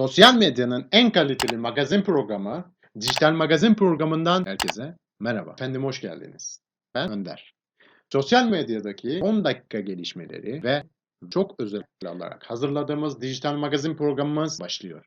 Sosyal medyanın en kaliteli magazin programı, dijital magazin programından herkese merhaba. Efendim hoş geldiniz. Ben Önder. Sosyal medyadaki 10 dakika gelişmeleri ve çok özel olarak hazırladığımız dijital magazin programımız başlıyor.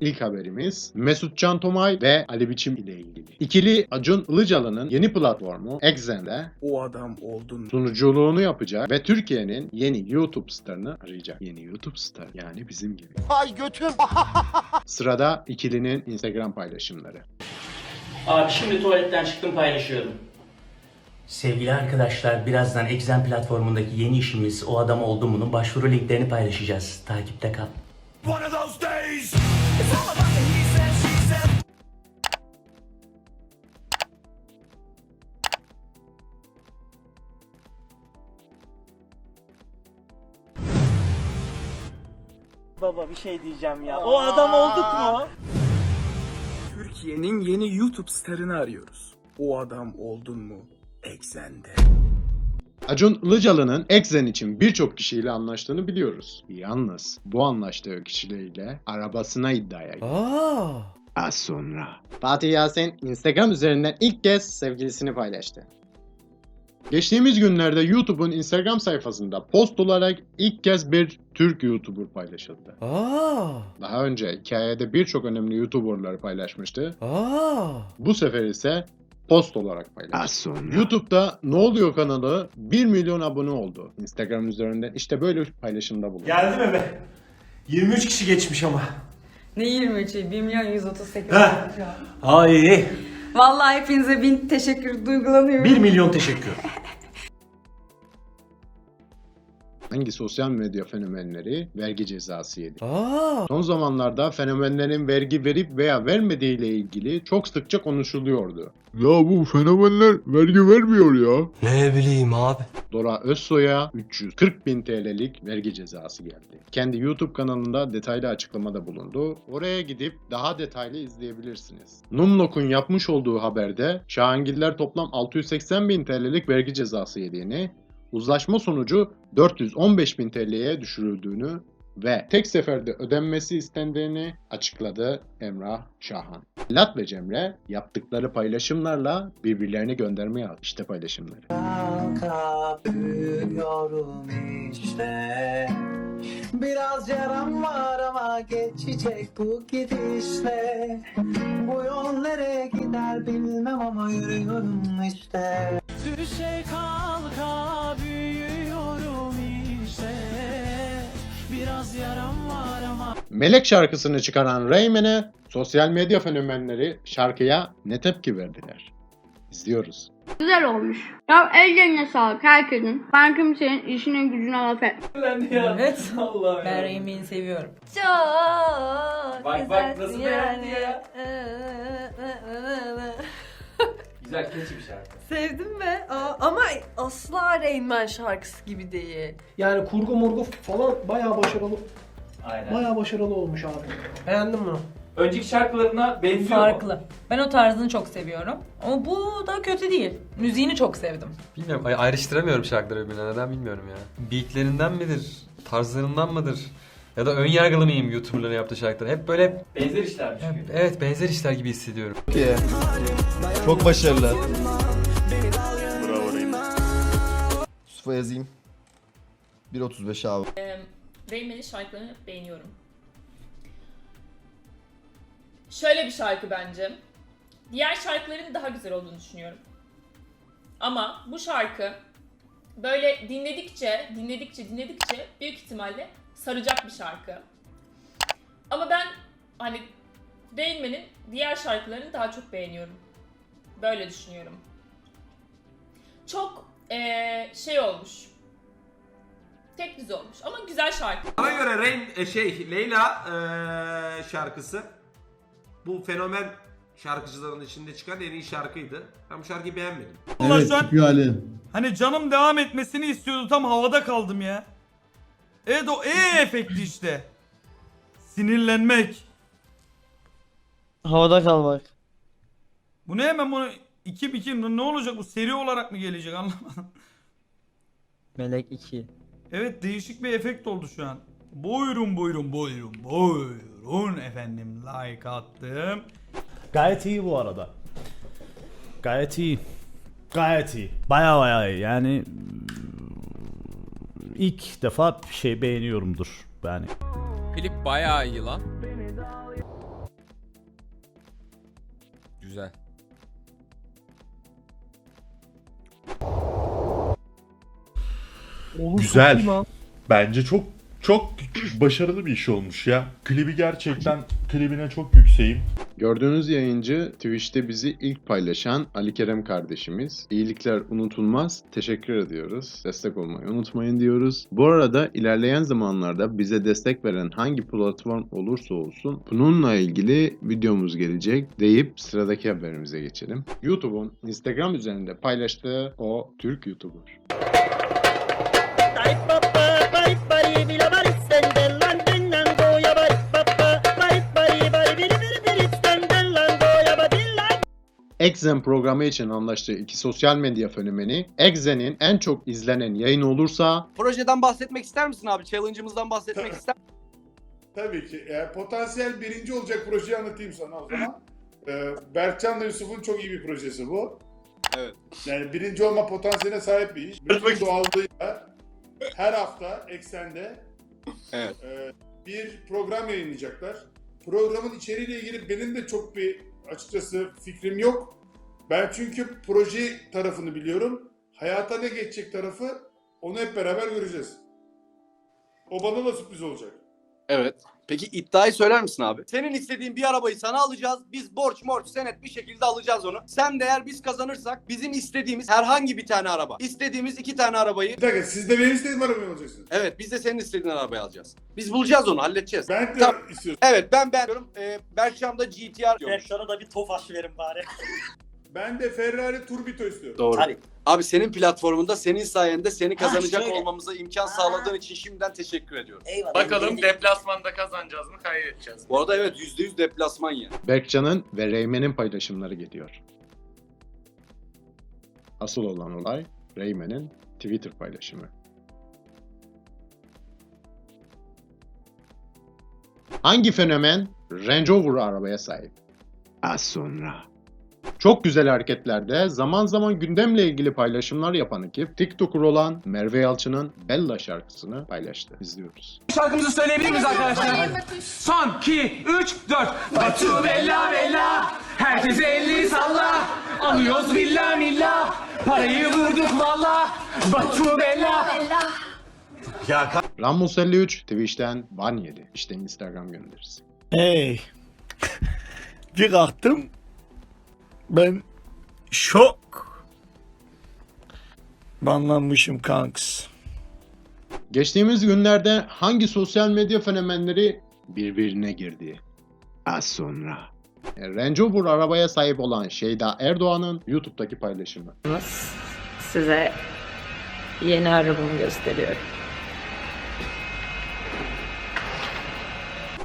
İlk haberimiz Mesut Can Tomay ve Ali Biçim ile ilgili. İkili Acun Ilıcalı'nın yeni platformu Exxen'de O adam oldun. sunuculuğunu yapacak ve Türkiye'nin yeni YouTube starını arayacak. Yeni YouTube star yani bizim gibi. Ay götüm. Sırada ikilinin Instagram paylaşımları. Abi şimdi tuvaletten çıktım paylaşıyorum. Sevgili arkadaşlar birazdan Exen platformundaki yeni işimiz O Adam Oldu mu'nun başvuru linklerini paylaşacağız. Takipte kal. One of those days. Baba bir şey diyeceğim ya. O adam olduk mu? Türkiye'nin yeni YouTube starını arıyoruz. O adam oldun mu? Eksende. Acun Ilıcalı'nın Exxen için birçok kişiyle anlaştığını biliyoruz. Yalnız bu anlaştığı kişileriyle arabasına iddiaya girdi. Az sonra. Fatih Yasin Instagram üzerinden ilk kez sevgilisini paylaştı. Geçtiğimiz günlerde YouTube'un Instagram sayfasında post olarak ilk kez bir Türk YouTuber paylaşıldı. Daha önce hikayede birçok önemli YouTuber'ları paylaşmıştı. Bu sefer ise post olarak paylaştı. YouTube'da Ne Oluyor kanalı 1 milyon abone oldu. Instagram üzerinden işte böyle bir paylaşımda bulundu. Geldi mi be? 23 kişi geçmiş ama. Ne 23'ü? 1 milyon 138 Heh. şu an. Ay Vallahi hepinize bin teşekkür duygulanıyorum. 1 milyon teşekkür. Hangi sosyal medya fenomenleri vergi cezası yedi? Son zamanlarda fenomenlerin vergi verip veya vermediği ile ilgili çok sıkça konuşuluyordu. Ya bu fenomenler vergi vermiyor ya. Ne bileyim abi. Dora Özsoy'a 340 bin TL'lik vergi cezası geldi. Kendi YouTube kanalında detaylı açıklamada bulundu. Oraya gidip daha detaylı izleyebilirsiniz. Numlok'un yapmış olduğu haberde Şahangiller toplam 680 bin TL'lik vergi cezası yediğini, uzlaşma sonucu 415 bin TL'ye düşürüldüğünü ve tek seferde ödenmesi istendiğini açıkladı Emrah Şahan. Lat ve Cemre yaptıkları paylaşımlarla birbirlerini göndermeye aldı. İşte paylaşımları. işte Biraz yaram var ama geçecek bu gidişle Bu yol nereye gider bilmem ama yürüyorum işte Düşe kalka Melek şarkısını çıkaran Rayman'e sosyal medya fenomenleri şarkıya ne tepki verdiler? İzliyoruz. Güzel olmuş. Ya ellerine sağlık herkesin. Ben kimsenin işine gücüne laf et. Evet. Allah Ben Reymen'i seviyorum. Çok Bak, bak, nasıl beğendi ya. Güzel keçi bir şarkı. Sevdim mi? Aa, ama asla Rain şarkısı gibi değil. Yani kurgu murgu falan bayağı başarılı Aynen. bayağı başarılı olmuş abi. Beğendim bunu. Önceki şarkılarına benziyor mu? Farklı. Ben o tarzını çok seviyorum. Ama bu da kötü değil. Müziğini çok sevdim. Bilmiyorum ay- ayrıştıramıyorum şarkıları birbirinden neden bilmiyorum ya. Beatlerinden midir? Tarzlarından mıdır? Ya da ön yargılı mıyım YouTuber'ların yaptığı şarkıları? Hep böyle Benzer işlermiş gibi. evet benzer işler gibi hissediyorum. Çok başarılı. Yusuf'a yazayım 1.35 abi Rayman'in şarkılarını beğeniyorum. Şöyle bir şarkı bence. Diğer şarkıların daha güzel olduğunu düşünüyorum. Ama bu şarkı böyle dinledikçe, dinledikçe, dinledikçe büyük ihtimalle saracak bir şarkı. Ama ben hani Rainman'in diğer şarkılarını daha çok beğeniyorum. Böyle düşünüyorum. Çok eee, şey olmuş. Tek düze olmuş ama güzel şarkı. Bana göre Rain e, şey Leyla e, şarkısı bu fenomen şarkıcıların içinde çıkan en iyi şarkıydı. Ben bu şarkıyı beğenmedim. Evet, çıkıyor Ali Hani canım devam etmesini istiyordu tam havada kaldım ya. Evet o E efekti işte. Sinirlenmek. Havada kalmak. Bu ne hemen bunu 2 2 ne olacak bu seri olarak mı gelecek anlamadım. Melek 2. Evet değişik bir efekt oldu şu an. Buyurun buyurun buyurun buyurun efendim like attım. Gayet iyi bu arada. Gayet iyi. Gayet iyi. Baya baya iyi. Yani ilk defa bir şey beğeniyorumdur yani. Klip bayağı iyi lan. Güzel. Güzel. Bence çok çok başarılı bir iş olmuş ya. Klibi gerçekten klibine çok yükseğim. Gördüğünüz yayıncı Twitch'te bizi ilk paylaşan Ali Kerem kardeşimiz. İyilikler unutulmaz. Teşekkür ediyoruz. Destek olmayı unutmayın diyoruz. Bu arada ilerleyen zamanlarda bize destek veren hangi platform olursa olsun bununla ilgili videomuz gelecek deyip sıradaki haberimize geçelim. YouTube'un Instagram üzerinde paylaştığı o Türk YouTuber. Exen programı için anlaştığı iki sosyal medya fenomeni, Exen'in en çok izlenen yayını olursa Projeden bahsetmek ister misin abi? Challenge'ımızdan bahsetmek ister Tabii ki. Eğer potansiyel birinci olacak projeyi anlatayım sana o zaman. Ee, Berkcan'la Yusuf'un çok iyi bir projesi bu. Evet. Yani birinci olma potansiyeline sahip bir iş. Bütün doğallığıyla her hafta eksende Evet. e, bir program yayınlayacaklar. Programın içeriğiyle ilgili benim de çok bir açıkçası fikrim yok. Ben çünkü proje tarafını biliyorum. Hayata ne geçecek tarafı onu hep beraber göreceğiz. O bana da sürpriz olacak. Evet. Peki iddiayı söyler misin abi? Senin istediğin bir arabayı sana alacağız. Biz borç morç senet bir şekilde alacağız onu. Sen de eğer biz kazanırsak bizim istediğimiz herhangi bir tane araba. İstediğimiz iki tane arabayı. Bir dakika siz de benim istediğim arabayı alacaksınız. Evet biz de senin istediğin arabayı alacağız. Biz bulacağız onu halledeceğiz. Ben de Tamam. istiyorum. Evet ben beğeniyorum. Ee, Berkcan'da GTR diyormuş. Sana da bir tofaş verin bari. Ben de Ferrari Turbito istiyorum. Doğru. Hadi. Abi senin platformunda senin sayende seni kazanacak şöyle. olmamıza imkan sağladığın için şimdiden teşekkür ediyorum. Eyvallah. Bakalım deplasmanda kazanacağız mı kaybedeceğiz Bu arada evet %100 deplasman ya. Berkcan'ın ve Reymen'in paylaşımları geliyor. Asıl olan olay Reymen'in Twitter paylaşımı. Hangi fenomen Range Rover arabaya sahip? Az sonra. Çok güzel hareketlerde zaman zaman gündemle ilgili paylaşımlar yapan ekip TikToker olan Merve Yalçın'ın Bella şarkısını paylaştı. İzliyoruz. Şarkımızı söyleyebilir miyiz arkadaşlar? Son 2, 3, 4. Batu bella bella. Herkes elini salla. Alıyoruz villa milla. Parayı vurduk valla. Batu bella. Ramos 53 Twitch'ten ban yedi. İşte Instagram gönderisi. Hey. Bir kalktım. Ben şok. Banlanmışım kanks. Geçtiğimiz günlerde hangi sosyal medya fenomenleri birbirine girdi? Az sonra. Range Rover arabaya sahip olan Şeyda Erdoğan'ın YouTube'daki paylaşımı. Size yeni arabamı gösteriyorum.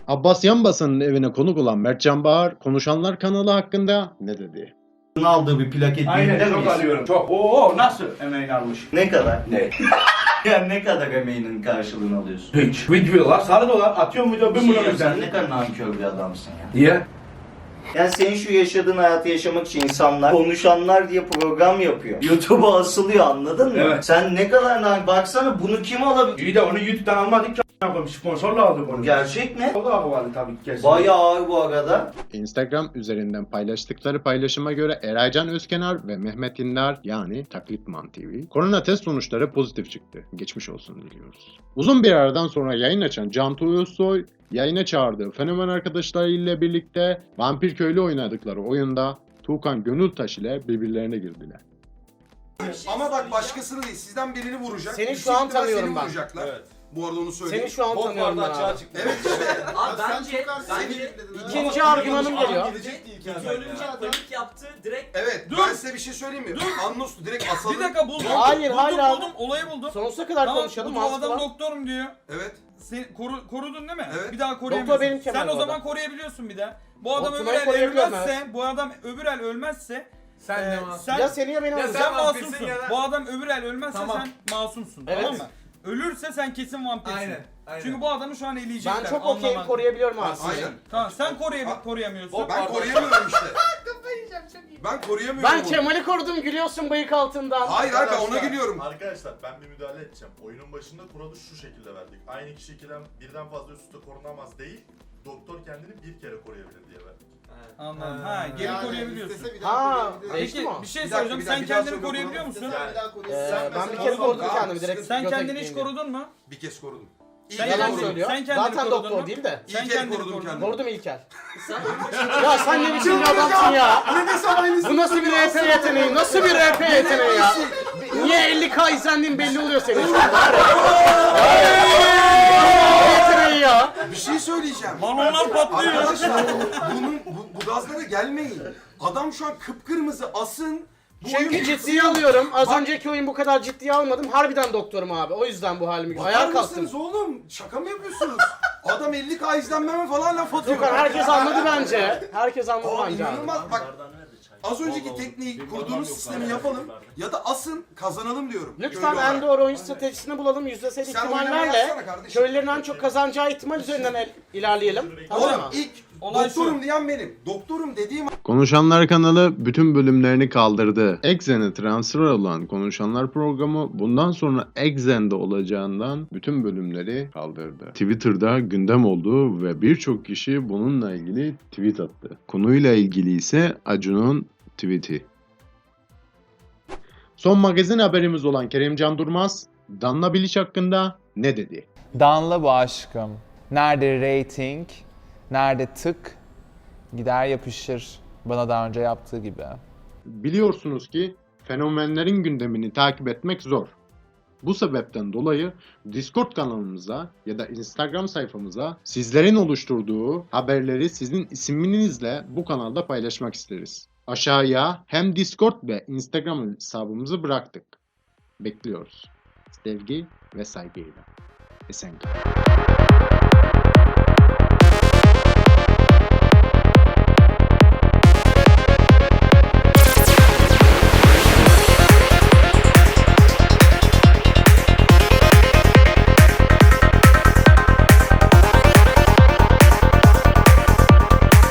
Abbas Yanbası'nın evine konuk olan Mertcan Bahar, Konuşanlar kanalı hakkında ne dedi? aldığı bir plaket Aynen çok alıyorum. Çok. Oo nasıl emeğini almış? Ne kadar? Ne? Yani ne kadar emeğinin karşılığını alıyorsun? Hiç. Videolar sarı dolar atıyor video bin milyon sen ne kadar nankör bir adamsın ya. Niye? Yani senin şu yaşadığın hayatı yaşamak için insanlar konuşanlar diye program yapıyor. YouTube'a asılıyor anladın mı? Evet. Sen ne kadar lan baksana bunu kim alabilir? İyi de onu YouTube'dan almadık ki a**ım. Sponsorla aldık onu. Gerçek mi? O da havalı tabii ki kesin. Bayağı ağır bu arada. Instagram üzerinden paylaştıkları paylaşıma göre Eraycan Özkenar ve Mehmet İndar yani Taklitman TV korona test sonuçları pozitif çıktı. Geçmiş olsun diliyoruz. Uzun bir aradan sonra yayın açan Cantu Özsoy yayına çağırdığı fenomen arkadaşlarıyla birlikte Vampir Köylü oynadıkları oyunda Tuğkan Gönültaş ile birbirlerine girdiler. Ama bak başkasını değil sizden birini vuracak. Seni şu an tanıyorum ben. vuracaklar. Bu arada onu söyleyeyim. Seni şu an tanıyorum ben abi. Evet işte. Abi bence, bence İkinci argümanım geliyor. Video ölünce panik yaptı direkt Evet Dur. ben size bir şey söyleyeyim mi? Anlos direkt Bir asalı. dakika buldum. Hayır, buldum, hayır abi. buldum, olayı buldum. Sonsuza kadar Tamam, konuşalım. bu mantıklı adam doktorum diyor. Evet. Sen koru, korudun değil mi? Evet. Bir daha koruyamıyorsun. benim Kemal Sen bu o zaman arada. koruyabiliyorsun bir daha. Bu adam Doktorları öbür el koruyabiliyorum, ölmezse, bu adam öbür el ölmezse Sen Ee, de masum. sen- Ya seni ya beni Ya. Sen Sen masumsun. ya da- Bu adam öbür el ölmezse Tamam. sen masumsun. Evet. Tamam mı? Ölürse sen kesin vampirsin. Aynen, aynen. Çünkü bu adamı şu an eleyecekler. Ben çok okeyim anlaman. koruyabiliyorum abi. Aynen. Tamam sen koruyabil koruyamıyorsun. Ben koruyamıyorum işte. Ben koruyamıyorum. Ben onu. Kemal'i korudum gülüyorsun bıyık altından. Hayır ben ona gülüyorum. Arkadaşlar ben bir müdahale edeceğim. Oyunun başında kuralı şu şekilde verdik. Aynı kişi ikiden birden fazla üst üste korunamaz değil. Doktor kendini bir kere koruyabilir diye verdik. Anladım. Ha, geri koruyabiliyorsun. Ha, değişti Peki mi o? bir şey Bir dakika, soracağım. bir dakika, Sen bir daha kendini söyle, koruyabiliyor musun? Ee, ben bir kere mesela- korudum Tamam, kendimi direkt. Sen kendini hiç gitmeyeyim korudun mu? Bir kez korudum. İlk Sen kez Yalan kendini- korudum. söylüyor. sen kendini Zaten korudun doktor mu? değil de. İlk Sen kez kendini korudum korudun. kendimi. Korudum İlker. ya sen ne biçim bir adamsın ya? Bu nasıl bir RP yeteneği? Nasıl bir RP yeteneği ya? Niye 50k izlendiğin belli oluyor senin var ya. Bir şey söyleyeceğim. Balonlar patlıyor. Arkadaşlar bunun bu, bu gazlara gelmeyin. Adam şu an kıpkırmızı asın. Bu Çünkü oyun ciddiye alıyorum. Az önceki oyun bu kadar ciddiye almadım. Harbiden doktorum abi. O yüzden bu halimi. Bakar Ayağa kalktım. mısınız oğlum? Şaka mı yapıyorsunuz? Adam 50k izlenmeme falan laf atıyor. Gökhan herkes anladı bence. Herkes anladı Aa, bence abi. inanılmaz. Bak az önceki tekniği kurduğunuz sistemi yapalım ya da asın kazanalım diyorum. Lütfen Köylü olarak. en doğru oyun stratejisini bulalım. Yüzdesel Sen oynamaya ihtimallerle yazsana kardeşim. köylülerin en çok kazanacağı ihtimal üzerinden el- ilerleyelim. Tamam Oğlum mı? ilk Olay şu. doktorum diyen benim. Doktorum dediğim Konuşanlar kanalı bütün bölümlerini kaldırdı. Exen'e transfer olan Konuşanlar programı bundan sonra Exen'de olacağından bütün bölümleri kaldırdı. Twitter'da gündem oldu ve birçok kişi bununla ilgili tweet attı. Konuyla ilgili ise Acun'un tweet'i. Son magazin haberimiz olan Kerimcan Durmaz, Danla Bilic hakkında ne dedi? Danla bu aşkım. Nerede rating, nerede tık, gider yapışır bana daha önce yaptığı gibi. Biliyorsunuz ki fenomenlerin gündemini takip etmek zor. Bu sebepten dolayı Discord kanalımıza ya da Instagram sayfamıza sizlerin oluşturduğu haberleri sizin isminizle bu kanalda paylaşmak isteriz. Aşağıya hem Discord ve Instagram hesabımızı bıraktık. Bekliyoruz. Sevgi ve saygıyla. Esen kalın.